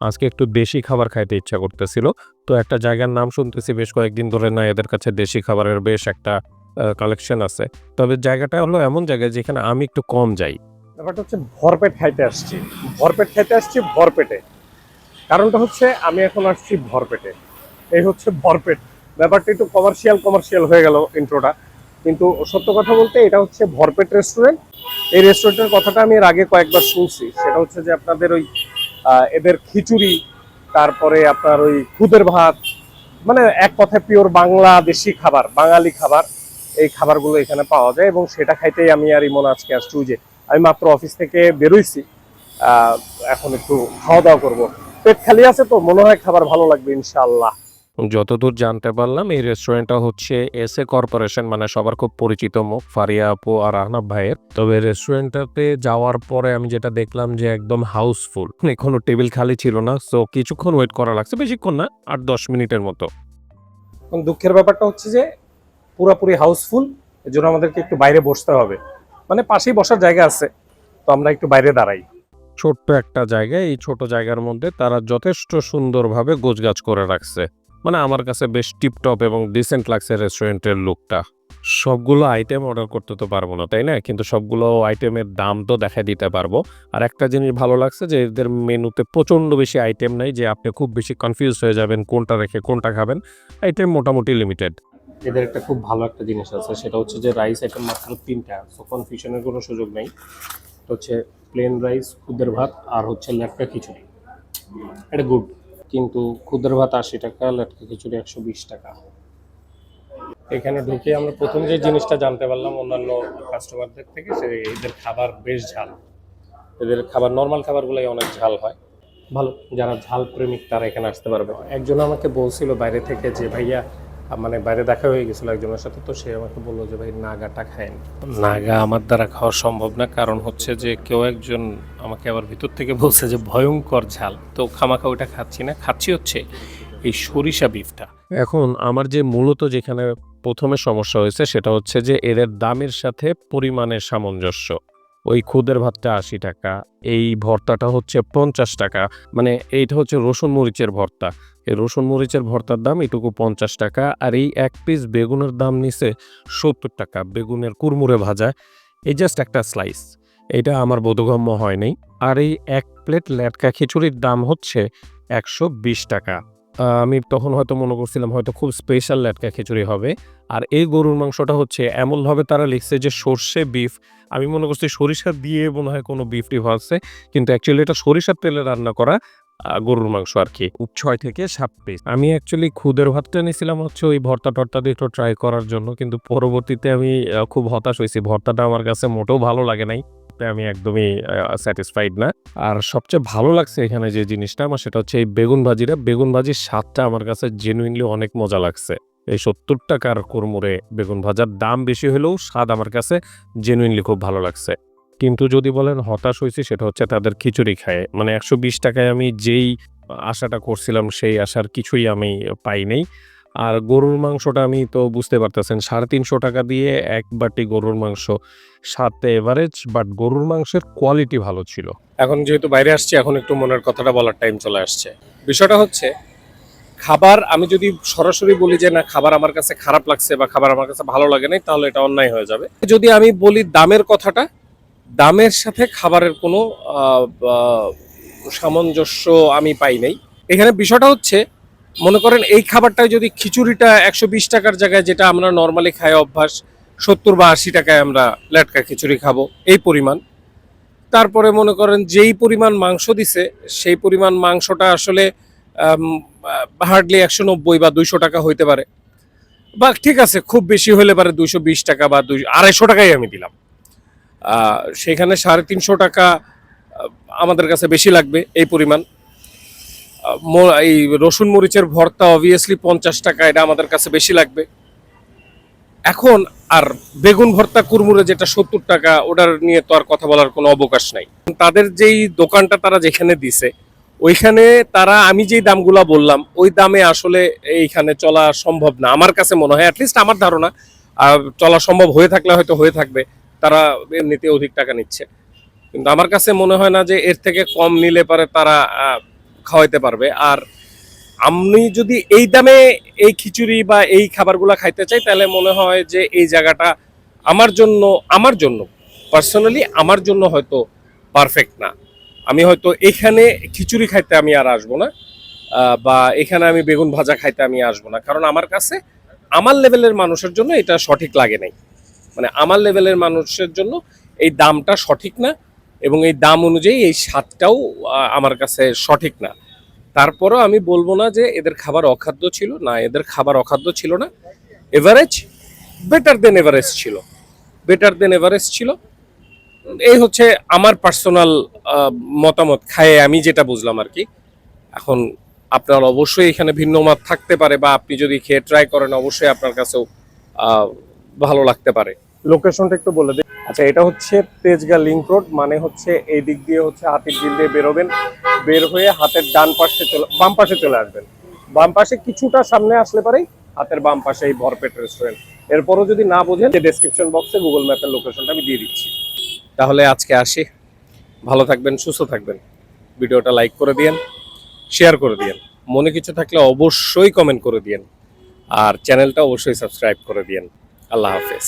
আজকে একটু দেশি খাবার খাইতে ইচ্ছা করতেছিল। তো একটা জায়গার নাম শুনতেছি, বেশ কয়েকদিন ধরে না এদের কাছে দেশি খাবারের বেশ একটা কালেকশন আছে। তবে জায়গাটা হলো এমন জায়গায় যেখানে আমি একটু কম যাই। ব্যাপারটা হচ্ছে ভরপেট খাইতে আসছি। ভরপেট খাইতে আসছি ভরপেটে। কারণটা হচ্ছে আমি এখন আসছি ভরপেটে। এই হচ্ছে ভরপেট। ব্যাপারটা একটু কমার্শিয়াল কমার্শিয়াল হয়ে গেল ইন্ট্রোটা কিন্তু সত্য কথা বলতে এটা হচ্ছে ভরপেট রেস্টুরেন্ট এই রেস্টুরেন্টের কথাটা আমি এর আগে কয়েকবার শুনছি। সেটা হচ্ছে যে আপনাদের ওই এদের খিচুড়ি, তারপরে আপনার ওই খুদের ভাত মানে এক কথায় পিওর বাংলাদেশি খাবার, বাঙালি খাবার, এই খাবারগুলো এখানে পাওয়া যায় এবং সেটা খাইতেই আমি আর ইমন আজকে আসছি। যে আমি মাত্র অফিস থেকে বেরোইছি এখন একটু খাওয়া দাওয়া করব। পেট খালি আছে তো, মনে হয় খাবার ভালো লাগবে, ইনশাআল্লাহ। যতদূর জানতে পারলাম এই রেস্টুরেন্টটা হচ্ছে এস এ কর্পোরেশন মানে সবার খুব পরিচিত মুখ ফারিয়া আপু আর আহনাব ভাইয়ের। তবে রেস্টুরেন্টটাতে যাওয়ার পরে আমি যেটা দেখলাম যে একদম হাউসফুল কোনো টেবিল খালি ছিল না সো কিছুক্ষণ ওয়েট করা লাগছে বেশিক্ষণ না আট দশ মিনিটের মতো। এখন দুঃখের ব্যাপারটা হচ্ছে যে পুরাপুরি হাউসফুল এর জন্য আমাদেরকে একটু বাইরে বসতে হবে। মানে পাশেই বসার জায়গা আছে তো আমরা একটু বাইরে দাঁড়াই। ছোট্ট একটা জায়গায় এই ছোট জায়গার মধ্যে তারা যথেষ্ট সুন্দরভাবে গোছগাছ করে রাখছে। মানে আমার কাছে বেশ টিপটপ এবং ডিসেন্ট লাগছে রেস্টুরেন্টের লুকটা সবগুলো আইটেম অর্ডার করতে তো পারব না, তাই না? কিন্তু সবগুলো আইটেমের দাম তো দেখা দিতে পারব। আর একটা জিনিস ভালো লাগছে যে এদের মেনুতে প্রচণ্ড বেশি আইটেম নাই যে আপনি খুব বেশি কনফিউজ হয়ে যাবেন কোনটা রেখে কোনটা খাবেন। আইটেম মোটামুটি লিমিটেড এদের একটা খুব ভালো একটা জিনিস আছে, সেটা হচ্ছে যে রাইস আইটেম মাত্র তিনটা সো কনফিউশনের কোনো সুযোগ নেই। হচ্ছে প্লেন রাইস খুদের ভাত আর হচ্ছে লেটকা খিচুড়ি। এটা গুড কিন্তু ক্ষুদ্র ভাত আশি টাকা, লেটকা খিচুড়ি একশো বিশ টাকা। এখানে ঢুকে আমরা প্রথম যে জিনিসটা জানতে পারলাম, অন্যান্য কাস্টমারদের থেকে, সে এদের খাবার বেশ ঝাল। এদের খাবার নর্মাল খাবারগুলোই অনেক ঝাল হয়। ভালো, যারা ঝাল প্রেমিক, তারা এখানে আসতে পারবে। একজন আমাকে বলছিল বাইরে থেকে যে, ভাইয়া মানে বাইরে দেখা হয়ে গেছিল একজনের সাথে তো সে আমাকে বলল যে ভাই নাগাটা খায়েন নাগা আমার দ্বারা খাওয়া সম্ভব না কারণ হচ্ছে যে কেউ একজন আমাকে আবার ভিতর থেকে বলছে যে ভয়ঙ্কর ঝাল। তো খামাখা ওইটা খাচ্ছি না খাচ্ছি হচ্ছে এই সরিষা বিফটা এখন আমার যে মূলত যেখানে প্রথমে সমস্যা হয়েছে সেটা হচ্ছে যে এদের দামের সাথে পরিমাণের সামঞ্জস্য। ওই খুদের ভাতটা আশি টাকা, এই ভর্তাটা হচ্ছে পঞ্চাশ টাকা। মানে এইটা হচ্ছে রসুন মরিচের ভর্তা। এই রসুন মরিচের ভর্তার দাম এটুকু পঞ্চাশ টাকা, আর এই এক পিস বেগুনের দাম নিছে সত্তর টাকা, বেগুনের কুরমুরে ভাজা। এই জাস্ট একটা স্লাইস এটা আমার বোধগম্য হয়নি আর এই এক প্লেট ল্যাটকা খিচুড়ির দাম হচ্ছে একশো বিশ টাকা। আমি তখন হয়তো মনে করছিলাম হয়তো খুব স্পেশাল ল্যাটকা খিচুড়ি হবে। আর এই গরুর মাংসটা হচ্ছে এমনভাবে তারা লিখছে যে সর্ষে বিফ আমি মনে করছি সরিষা দিয়ে মনে হয় কোনো বিফ টিফ আছে কিন্তু অ্যাকচুয়ালি এটা সরিষার তেলে রান্না করা গরুর মাংস আর কি। ছয় থেকে সাত পিস আমি অ্যাকচুয়ালি খুদের ভাতটা নিয়েছিলাম হচ্ছে ওই ভর্তা টর্তা দিয়ে একটু ট্রাই করার জন্য কিন্তু পরবর্তীতে আমি খুব হতাশ হয়েছি। ভর্তাটা আমার কাছে মোটেও ভালো লাগে নাই। তাই আমি একদমই স্যাটিসফাইড না। আর সবচেয়ে ভালো লাগছে এখানে যে জিনিসটা আমার সেটা হচ্ছে এই বেগুন ভাজিটা। বেগুন ভাজির স্বাদটা আমার কাছে জেনুইনলি অনেক মজা লাগছে। এই সত্তর টাকার কুরমুরে বেগুন ভাজার দাম বেশি হলেও স্বাদ আমার কাছে জেনুইনলি খুব ভালো লাগছে। কিন্তু যদি বলেন হতাশ হয়েছি, সেটা হচ্ছে তাদের খিচুড়ি খায়। মানে একশো বিশ টাকায় আমি যেই আশাটা করছিলাম, সেই আশার কিছুই আমি পাই নাই। আর গরুর মাংসটা আমি তো বুঝতে পারতেছেন, সাড়ে তিনশো টাকা দিয়ে এক বাটি গরুর মাংস, সাথে এভারেজ বাট গরুর মাংসের কোয়ালিটি ভালো ছিল। এখন যেহেতু বাইরে আসছি, এখন একটু মনের কথাটা বলার টাইম চলে আসছে। বিষয়টা হচ্ছে, খাবার আমি যদি সরাসরি বলি যে, না, খাবার আমার কাছে খারাপ লাগছে বা খাবার আমার কাছে ভালো লাগে নাই, তাহলে এটা অন্যায় হয়ে যাবে। যদি আমি বলি দামের কথাটা, দামের সাথে খাবারের কোনো সামঞ্জস্য আমি পাই নাই। এখানে বিষয়টা হচ্ছে মনে করেন এই খাবারটায় যদি খিচুড়িটা একশো বিশ টাকার জায়গায় যেটা আমরা নর্মালি খাই অভ্যাস, সত্তর বা আশি টাকায় আমরা লেটকা খিচুড়ি খাব, এই পরিমাণ। তারপরে মনে করেন যেই পরিমাণ মাংস দিছে, সেই পরিমাণ মাংসটা আসলে হার্ডলি একশো নব্বই বা দুইশো টাকা হইতে পারে। বা ঠিক আছে, খুব বেশি হলে পারে দুইশো বিশ টাকা বা দুই, আড়াইশো টাকাই আমি দিলাম। সেখানে সাড়ে তিনশো টাকা আমাদের কাছে বেশি লাগবে এই পরিমাণ। এই রসুন মরিচের ভর্তা অবভিয়াসলি পঞ্চাশ টাকা, এটা আমাদের কাছে বেশি লাগবে। এখন আর বেগুন ভর্তা কুরমুরে যেটা সত্তর টাকা, ওটার নিয়ে তো আর কথা বলার কোনো অবকাশ নাই। তাদের যেই দোকানটা তারা যেখানে দিছে, ওইখানে তারা, আমি যেই দামগুলা বললাম, ওই দামে আসলে এইখানে চলা সম্ভব না। আমার কাছে মনে হয় অ্যাটলিস্ট আমার ধারণা চলা সম্ভব হয়ে থাকলে হয়তো হয়ে থাকবে, তারা এমনিতে অধিক টাকা নিচ্ছে। কিন্তু আমার কাছে মনে হয় না যে এর থেকে কম নিলে পারে তারা খাওয়াইতে পারবে। আর আমি যদি এই দামে এই খিচুড়ি বা এই খাবারগুলো খাইতে চাই, তাহলে মনে হয় যে এই জায়গাটা আমার জন্য আমার জন্য পার্সোনালি আমার জন্য হয়তো পারফেক্ট না। আমি হয়তো এখানে খিচুড়ি খাইতে আমি আর আসব না বা এখানে আমি বেগুন ভাজা খাইতে আমি আসব না। কারণ আমার কাছে আমার লেভেলের মানুষের জন্য এটা সঠিক লাগে নাই। মানে আমার লেভেলের মানুষের জন্য এই দামটা সঠিক না এবং এই দাম অনুযায়ী এই স্বাদটাও আমার কাছে সঠিক না। তারপরও আমি বলব না যে এদের খাবার অখাদ্য ছিল, না, এদের খাবার অখাদ্য ছিল না। এভারেজ বেটার দেন এভারেজ ছিল। বেটার দেন এভারেজ ছিল। এই হচ্ছে আমার পার্সোনাল মতামত। খায়ে আমি যেটা বুঝলাম আর কি। এখন আপনার অবশ্যই এখানে ভিন্ন মত থাকতে পারে বা আপনি যদি খেয়ে ট্রাই করেন, অবশ্যই আপনার কাছেও ভালো লাগতে পারে। লোকেশনটা একটু বলে দিই আচ্ছা এটা হচ্ছে তেজগা লিংক রোড মানে হচ্ছে এই দিক দিয়ে হচ্ছে হাতির ঝিল দিয়ে বেরোবেন। বের হয়ে হাতের ডান পাশে চলে, বাম পাশে চলে আসবেন। বাম পাশে কিছুটা সামনে আসলে পরেই হাতের বাম পাশে এই ভরপেট রেস্টুরেন্ট এরপরও যদি না বোঝেন যে ডেসক্রিপশন বক্সে গুগল ম্যাপের লোকেশনটা আমি দিয়ে দিচ্ছি। তাহলে আজকে আসি। ভালো থাকবেন, সুস্থ থাকবেন। ভিডিওটা লাইক করে দিয়েন শেয়ার করে দিয়েন। মনে কিছু থাকলে অবশ্যই কমেন্ট করে দিয়েন। আর চ্যানেলটা অবশ্যই সাবস্ক্রাইব করে দিয়েন। আল্লাহ হাফেজ।